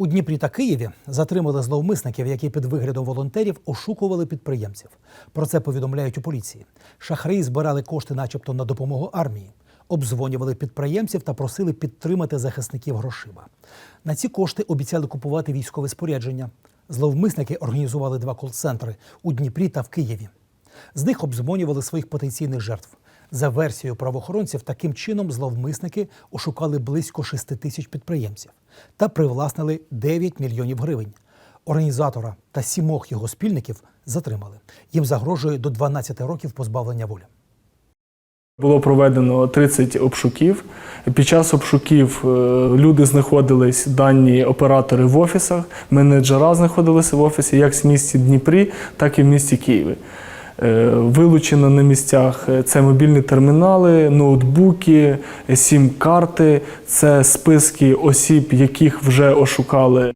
У Дніпрі та Києві затримали зловмисників, які під виглядом волонтерів ошукували підприємців. Про це повідомляють у поліції. Шахраї збирали кошти, начебто, на допомогу армії, обдзвонювали підприємців та просили підтримати захисників грошима. На ці кошти обіцяли купувати військове спорядження. Зловмисники організували два кол-центри у Дніпрі та в Києві. З них обдзвонювали своїх потенційних жертв. За версією правоохоронців, таким чином зловмисники ошукали близько 6 тисяч підприємців та привласнили 9 мільйонів гривень. Організатора та сімох його спільників затримали. Їм загрожує до 12 років позбавлення волі. Було проведено 30 обшуків. Під час обшуків е, люди знаходились, дані оператори в офісах, менеджера знаходилися в офісі як в місті Дніпрі, так і в місті Києві. Е, Вилучено на місцях е, це мобільні термінали, ноутбуки, сім-карти, це списки осіб, яких вже ошукали.